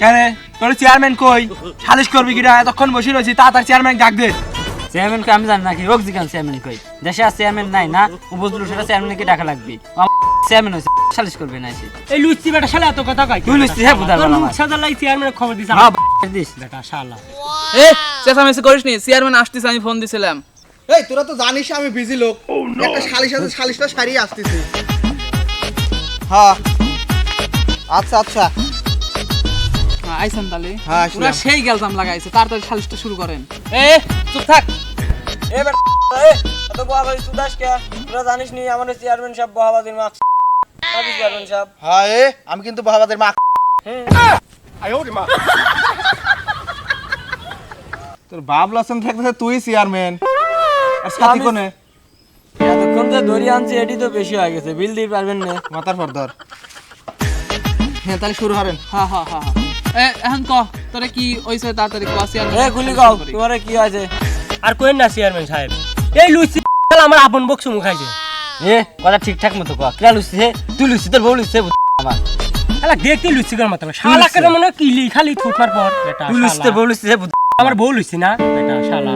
কেন? তোর চেয়ারম্যান কই? সালিশ করবি কিনা এতক্ষণ বসে রয়েছি তাড়াতাড়ি চেয়ারম্যান ডাক দে। আমি জানি নাকি রোগ জিগান চেয়ারম্যান কই? দেশে আর চেয়ারম্যান নাই না ও বুঝলো সেটা চেয়ারম্যানকে ডাকা লাগবে। চেয়ারম্যান হয়েছে সালিশ করবে না এসে। এই লুচি বেটা শালা এত কথা কয়? তুই লুচি হ্যাঁ বুঝার তোর বলা মুখ সাদা লাই চেয়ারম্যান খবর দিছ হ্যাঁ দিস। বেটা শালা। এ চেঁচামেচি করিস নি চেয়ারম্যান আসতেছে আমি ফোন দিছিলাম। এই তোরা তো জানিস আমি বিজি লোক। একটা শালিশ আছে শালিশটা সারিয়ে আসতেছি। হ্যাঁ। আচ্ছা আচ্ছা। আইসেন তাহলে? হ্যাঁ, পুরা সেই গেলজাম লাগাইছে তাড়াতাড়ি সালিশটা শুরু করেন। এ চুপ থাক। এ বেটা এ এত বহাবাজি সুদাস কে? তোরা জানিস নি আমাদের চেয়ারম্যান সাহেব বহাবাজির কাবি চেয়ারম্যান সাহেব? হ্যাঁ এ আমি কিন্তু বাবাদের মা। তোর বাপ লসন থাকতেছে তুই চেয়ারম্যান আর সাথী কোনে? এতক্ষণ যে দড়ি আনছি এটি তো বেশি হয়ে গেছে বিল দিতে পারবেন না। মাথার পর ধর। হ্যাঁ তাহলে শুরু করেন। হ্যাঁ হ্যাঁ হ্যাঁ হ্যাঁ। এ এখন ক তোরে কি ওইছে তাড়াতাড়ি ক চেয়ারম্যান এ গুলি গাও তোমার কি আছে আর না চেয়ারম্যান সাহেব। এই লুচি শালা আমার আপন বকসু মুখাইছে এ কথা ঠিকঠাক মতো কয়া কিরা লুচি হে? তুই লুচি তোর বউ লুচি আমার। শালা দেখতে লুচি মত শালা করে মনে কিলি খালি থুতমার পর। বেটা তুই লুচি তোর। বউ লুচি হে, আমার। বউ লুচি না। বেটা শালা।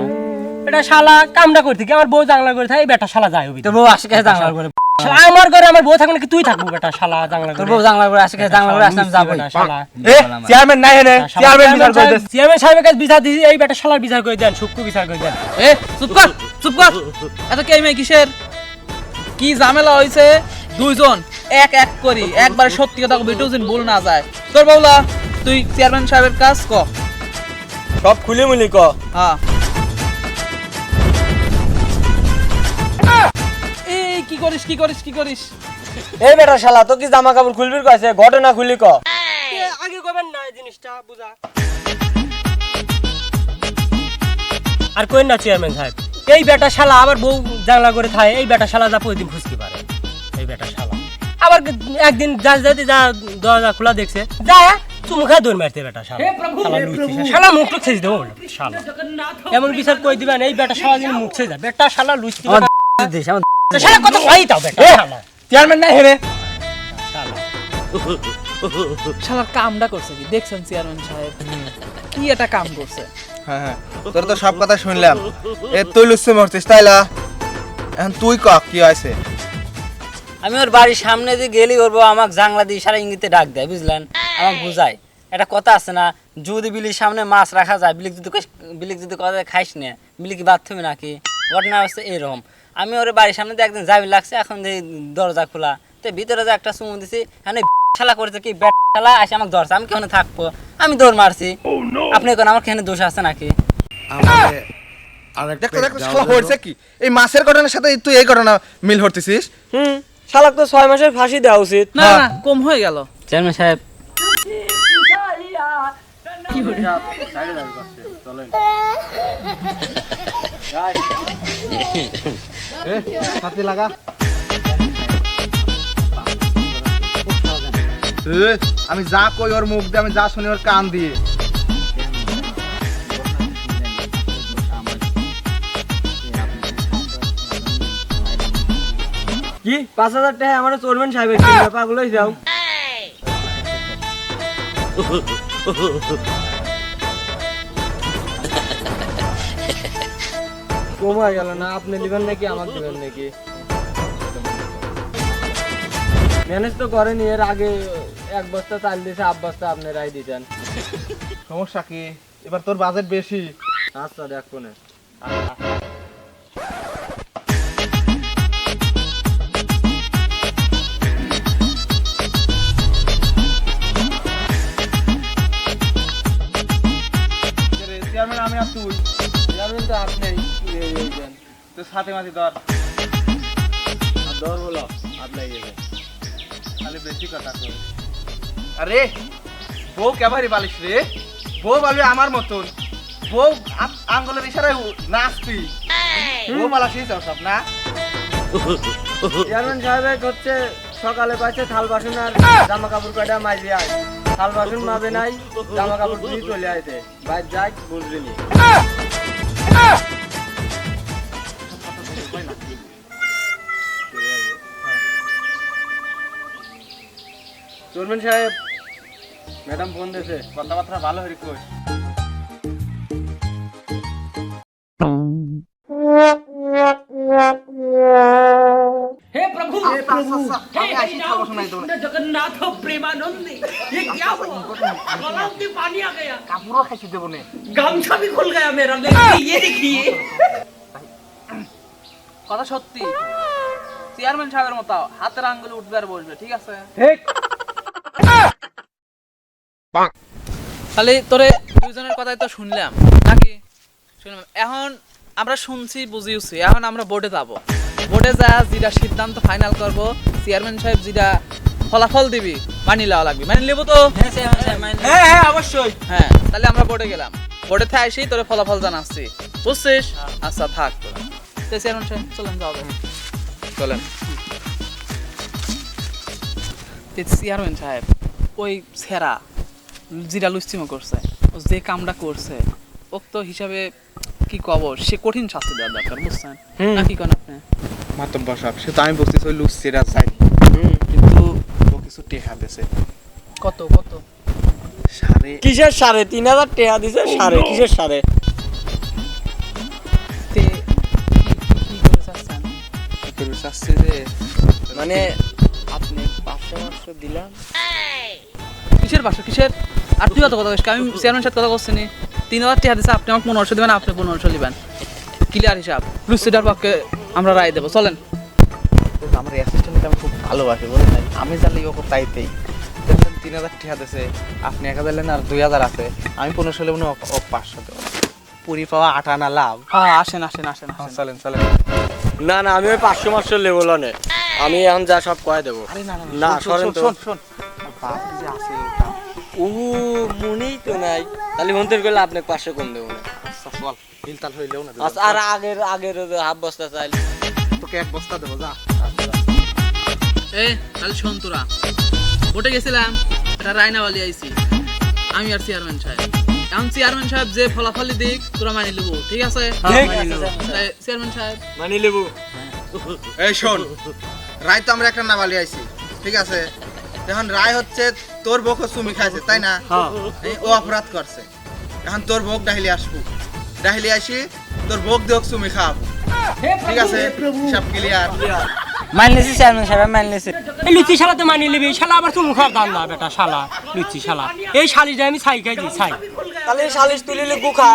বেটা শালা কামটা করতে কি? আমার বউ জাংলা করে থাকে এই বেটা শালা যায় হবি তোর বউ আসে কাছে জাংলা করে। শালা আমার ঘরে আমার বউ থাকলে কি তুই থাকব বেটা শালা জাংলা তোর বউ জাংলা করে আসে জাংলা করে আসলে আমি যাবোই। বেটা শালা এ চেয়ারম্যান নাই চেয়ারম্যান বিচার করতে চেয়ারম্যান সাহেবের কাছে বিচার দিছি এই বেটা শালার বিচার করে দেন শুক্র বিচার করে দেন। এ চুপ কর চুপ কর। এত কে মেয়ে কিসের? কি ঝামেলা হয়েছে দুইজন এক এক করি একবার সত্যি কথা কবি টুজিন ভুল না যায়। তোর বউলা তুই চেয়ারম্যান সাহেবের কাজ ক। সব খুলে মুলি ক। হ্যাঁ। করিস কি করিস কি করিস? এই বেটা শালা তো কি জামা কাপড় খুলবি কইছে ঘটনা খুলি ক। আগে কবেন না এই জিনিসটা বুঝা। আর কই না চেয়ারম্যান সাহেব এই বেটা শালা আবার বউ জানলা করে থাকে এই বেটা শালা যা প্রতিদিন খুঁজতে পারে। এই বেটা শালা। আবার একদিন যা যাতে যা দরজা খোলা দেখছে যা চুমু খায় দৌড় মারতে বেটা শালা। শালা মুখ টুক ছেড়ে দেবো শালা। এমন বিচার কই দিবেন এই বেটা শালা মুখ ছেড়ে যায় বেটা শালা লুচি দিস আমার শালা কত কই তাও বেটা। চেয়ারম্যান নাই এনে শালার কামটা করছে কি? দেখছেন চেয়ারম্যান সাহেব? কি একটা কাম করছে? হ্যাঁ হ্যাঁ। তোর তো সব কথা শুনলাম। এ তুই লুচ্ছে মরছিস তাইলা এখন তুই ক কি হয়েছে? আমি ওর বাড়ির সামনে দিয়ে গেলি করব আমাকে জাংলা দিয়ে সারা ইঙ্গিতে ডাক দেয় বুঝলেন? আমাকে বুঝায়। একটা কথা আছে না যদি বিলির সামনে মাছ রাখা যায় বিলিক যদি বিলিক যদি কথা খাইস না বিলি কি বাথরুমে নাকি? ঘটনা হচ্ছে এরকম। আমি ওর বাড়ির সামনে দিয়ে একদিন যাবি লাগছে এখন দেখি দরজা খোলা। তো ভিতরে যে একটা চুমু দিছি এখানে খেলা করেছে কি ব্যাট খেলা আসে আমাকে ধরছে আমি কেন থাকব? আমি দৌড় মারছি। আপনি এখন আমার কেন দোষ আছে নাকি? কি? এই মাছের ঘটনার সাথে তুই এই ঘটনা মিল হুম শালাক তো ছয় মাসের ফাঁসি দেওয়া উচিত। না না কম হয়ে গেল। চেয়ারম্যান সাহেব। হাতে লাগা। আমি যা কই ওর মুখ দিয়ে আমি যা শুনি ওর কান দিয়ে। কি? পাঁচ হাজার টাকা আমার চোরবেন সাহেবের হয়ে যাও। কমা গেল না আপনি নেবেন নাকি আমার দেবেন নাকি? ম্যানেজ তো করেনি এর আগে এক বস্তা চাল দিয়েছে আট বস্তা আপনি রাই দিতেন। সমস্যা কি? এবার তোর বাজেট বেশি। আচ্ছা দেখো না তোর সাথে মাঝে ধর। দর বলো আপনার গেছে খালি বেশি কথা আরে, বউ বালিশ রে? বউ বলবে আমার মতন। বউ আঙ্গুলের ইশারায় নাচতি। বউ মালা সব, না? চেয়ারম্যান সাহেব হচ্ছে সকালে পাইছে থাল বাসন আর জামা কাপড় কয়টা মাঝে আয়। থাল বাসন মাঝে নাই জামা কাপড় দিয়ে চলে আইতে বাইর যাই, বুঝলি চেয়ারম্যান সাহেব ম্যাডাম ফোন দিয়েছে কথাবার্তা ভালো হয়ে কই हे प्रभु আমি আসি খবর শোনাই দেবো না। जगन्नाथ प्रेमानंदी ये क्या हुआ गलाव में पानी आ गया কাপড়ও খাইছি দেবো না गामछा भी खुल गया मेरा देखिए ये देखिए কথা সত্যি চেয়ারম্যান সাহেবের মতো হাতের আঙ্গুলে উঠবে আর বসবে ঠিক আছে তাহলে তোরে দুইজনের কথাই তো শুনলাম নাকি? শুনলাম। এখন আমরা শুনছি বুঝিয়েছি এখন আমরা বোর্ডে যাব। বোর্ডে যা যেটা সিদ্ধান্ত ফাইনাল করব চেয়ারম্যান সাহেব যেটা ফলাফল দিবি মানি লওয়া লাগবে। মানি নেব তো? হ্যাঁ চেয়ারম্যান সাহেব মাইনে হ্যাঁ হ্যাঁ অবশ্যই। হ্যাঁ তাহলে আমরা বোর্ডে গেলাম। বোর্ডে থেকে এসেই তোরে ফলাফল জানাচ্ছি। বুঝছিস? আচ্ছা থাক। তো চেয়ারম্যান সাহেব চলেন যাও চলেন। চেয়ারম্যান সাহেব ওই সেরা যেটা লুস্তিমো করছে ও যে কামটা করছে ও তো হিসাবে কি কব সে কঠিন শাস্তি দেওয়ার দরকার বুঝছেন? না কি কোন আপনি? মাতব্বর সাহেব সে তো আমি বুঝতেছি ওই লুচিরা যাই। কিন্তু ও কিছু টেহা দিছে। কত কত? সাড়ে কিসের সাড়ে? তিন হাজার টাকা দিছে? সাড়ে কিসের সাড়ে? তে কি- কি- কি করে চাচ্ছেন কি করে চাচ্ছে যে? মানে আপনি পাঁচশো পাঁচশো দিলাম। কিসের পাঁচশো? কিসের? আর তুই কত কথা কইস আমি চেয়ারম্যান সাথে কথা করছি নি। তিন হাজার টাকা দিচ্ছে আপনি আমাকে পনেরোশো দেবেন আপনি পনেরোশো দিবেন ক্লিয়ার হিসাব। লুসিটার পক্ষে আমরা রায় দেবো। চলেন। আমার অ্যাসিস্ট্যান্টকে আমি খুব ভালোবাসি বলছেন আমি জানলে ওকে তাইতেই দেখলেন তিন হাজার টাকা দিছে আপনি এক হাজার আর দুই হাজার আছে। আমি পনেরোশো লেবো না ও- পাঁচশো দেবো। পুরি পাওয়া আট আনা লাভ। হ্যাঁ আসেন আসেন আসেন হ্যাঁ, চলেন চলেন। না না আমি ওই পাঁচশো পাঁচশো লেবো না আমি এখন যা সব কয়ে দেবো। না না, শোন, শোন, শোন শোন। বাপ যে আছে। ও মনেই তো নাই। তাহলে মন্ত্রী করলে আপনাকে পাঁচশো কম দেবো না। আচ্ছা, হইলেও না আচ্ছা, আর আগের আগের হাফ বস্তা চাইলে। তোকে এক বস্তা দেবো যা। এ তাহলে শোন তোরা। ভোটে গেছিলাম এটা রায়নাওয়ালি আইছি আমি আর চেয়ারম্যান সাহেব। এখন চেয়ারম্যান সাহেব যে ফলাফলই দিক তোরা মানি নেব ঠিক আছে? তাই চেয়ারম্যান সাহেব। মানি লেবু। এই শোন রায় তো আমরা একটা নাবালি আইছি ঠিক আছে? এখন রায় হচ্ছে তোর বউকে সুমি খাইছে তাই না? এই ও অপরাধ করছে। এখন তোর বউক ডাহিলি আসব। ডাহিলি আসি তোর বউক দেখ সুমি খাওয়াবো ঠিক আছে? সব ক্লিয়ার মাইনে নিয়েছি চেয়ারম্যান সাহেব মাইনে নিয়েছি এই লুচি শালা তো মানি লিবি শালা আবার চুমু খাওয়ার দাম না বেটা শালা লুচি শালা। এই শালিটা আমি ছাই খাই দিই ছাই। তাহলে সালিশ তুলিলে গুখা